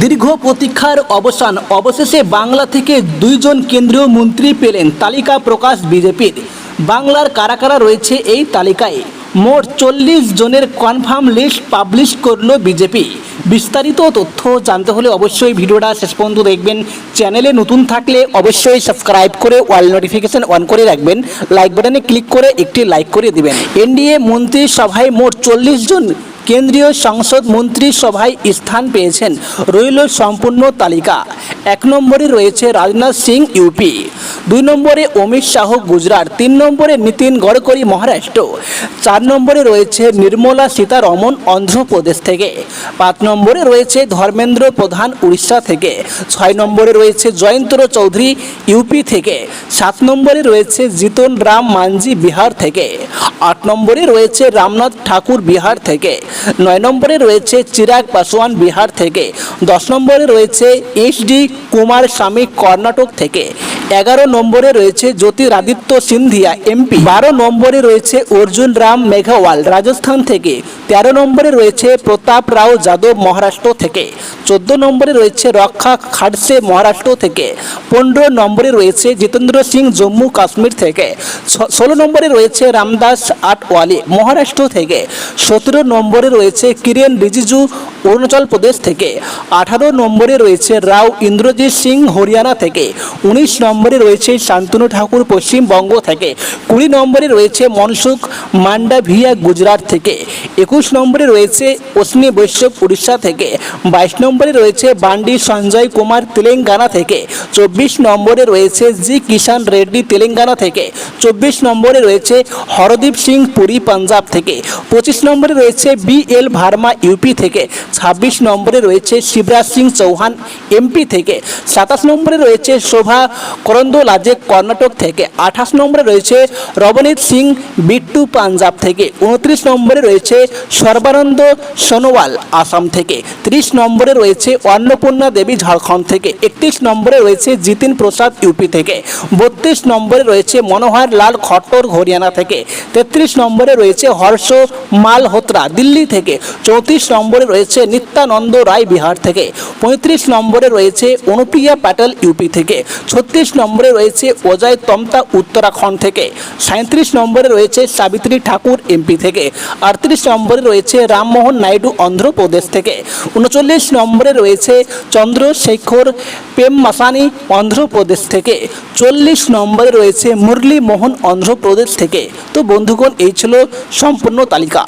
দীর্ঘ প্রতীক্ষার অবসান। অবশেষে বাংলা থেকে দুইজন কেন্দ্রীয় মন্ত্রী পেলেন তালিকা প্রকাশ বিজেপির। বাংলার কারা কারা রয়েছে এই তালিকায়? মোট চল্লিশ জনের কনফার্ম লিস্ট পাবলিশ করল বিজেপি। বিস্তারিত তথ্য জানতে হলে অবশ্যই ভিডিওটা শেষ পর্যন্ত দেখবেন। চ্যানেলে নতুন থাকলে অবশ্যই সাবস্ক্রাইব করে ওয়াল নোটিফিকেশন অন করে রাখবেন। লাইক বাটনে ক্লিক করে একটি লাইক করে দিবেন। এনডিএ মন্ত্রিসভায় মোট চল্লিশ জন কেন্দ্রীয় সংসদ মন্ত্রিসভায় স্থান পেয়েছেন। রইল সম্পূর্ণ তালিকা। এক নম্বরে রয়েছে রাজনাথ সিং ইউপি দুই নম্বরে অমিত শাহ গুজরাট, তিন নম্বরে নীতিন গডকরি মহারাষ্ট্র, চার নম্বরে রয়েছে নির্মলা সীতারমন অন্ধ্রপ্রদেশ থেকে, পাঁচ নম্বরে রয়েছে ধর্মেন্দ্র প্রধান উড়িষ্যা থেকে, ছয় নম্বরে রয়েছে জয়ন্ত চৌধুরী ইউপি থেকে, সাত নম্বরে রয়েছে জিতন রাম মাঞ্জি বিহার থেকে, আট নম্বরে রয়েছে রামনাথ ঠাকুর বিহার থেকে, নয় নম্বরে রয়েছে চিরাগ পাসওয়ান বিহার থেকে, দশ নম্বরে রয়েছে এইচ ডি কুমার স্বামী কর্ণাটক থেকে, এগারো নম্বরে রয়েছে জ্যোতিরাদিত্য সিন্ধিয়া, এমপি। বারো নম্বরে রয়েছে অর্জুন রাম মেঘওয়াল, রাজস্থান থেকে। তেরো নম্বরে রয়েছে প্রতাপ রাও যাদব মহারাষ্ট্র থেকে। চোদ্দ নম্বরে রয়েছে রক্ষা খাডসে মহারাষ্ট্র থেকে। পনেরো নম্বরে রয়েছে জিতেন্দ্র সিং জম্মু কাশ্মীর থেকে। ষোলো নম্বরে রয়েছে রামদাস আটওয়ালি মহারাষ্ট্র থেকে। সতেরো নম্বরে রয়েছে কিরেন রিজিজু অরুণাচল প্রদেশ থেকে। আঠারো নম্বরে রয়েছে রাও ইন্দ্রজিৎ সিং হরিয়ানা থেকে। উনিশ নম্বরে রয়েছে শান্তনু ঠাকুর পশ্চিমবঙ্গ থেকে। কুড়ি নম্বরে রয়েছে মনসুখ মান্ডাভিয়া গুজরাট থেকে। একুশ নম্বরে রয়েছে অশ্নি বৈশ্যব উড়িষ্যা থেকে। বাইশ নম্বরে রয়েছে বান্ডি সঞ্জয় কুমার তেলেঙ্গানা থেকে। চব্বিশ নম্বরে রয়েছে জি কিষান রেড্ডি তেলেঙ্গানা থেকে। চব্বিশ নম্বরে রয়েছে হরদীপ সিং পুরী, পাঞ্জাব থেকে। পঁচিশ নম্বরে রয়েছে বি এল ভার্মা ইউপি থেকে। ছাব্বিশ নম্বরে রয়েছে শিবরাজ সিং চৌহান এমপি থেকে। সাতাশ নম্বরে রয়েছে শোভা করন্দোলাজে কর্ণাটক থেকে। আঠাশ নম্বরে রয়েছে রবনীত সিং বিট্টু, পাঞ্জাব থেকে। উনত্রিশ নম্বরে রয়েছে সর্বানন্দ সোনোয়াল আসাম থেকে। ত্রিশ নম্বরে রয়েছে অন্নপূর্ণা দেবী ঝাড়খণ্ড থেকে। একত্রিশ নম্বরে রয়েছে জিতিন প্রসাদ ইউপি থেকে। বত্রিশ নম্বরে রয়েছে মনোহর লাল খট্টর হরিয়ানা থেকে। তেত্রিশ নম্বরে রয়েছে হর্ষ মালহোত্রা দিল্লি থেকে। চৌত্রিশ নম্বরে রয়েছে নিত্যানন্দ রায় বিহার থেকে। পঁয়ত্রিশ নম্বরে রয়েছে অনুপ্রিয়া প্যাটেল ইউপি থেকে। ছত্রিশ নম্বরে রয়েছে অজয় তমতা উত্তরাখণ্ড থেকে। সাঁত্রিশ নম্বরে রয়েছে সাবিত্রী ঠাকুর এমপি থেকে। আটত্রিশ নম্বরে রয়েছে রামমোহন নাইডু অন্ধ্রপ্রদেশ থেকে। উনচল্লিশ নম্বরে রয়েছে চন্দ্রশেখর প্রেম মাসানি অন্ধ্রপ্রদেশ থেকে। চল্লিশ নম্বরে রয়েছে মুরলী মোহন অন্ধ্রপ্রদেশ থেকে। তো বন্ধুগণ, এই ছিল সম্পূর্ণ তালিকা।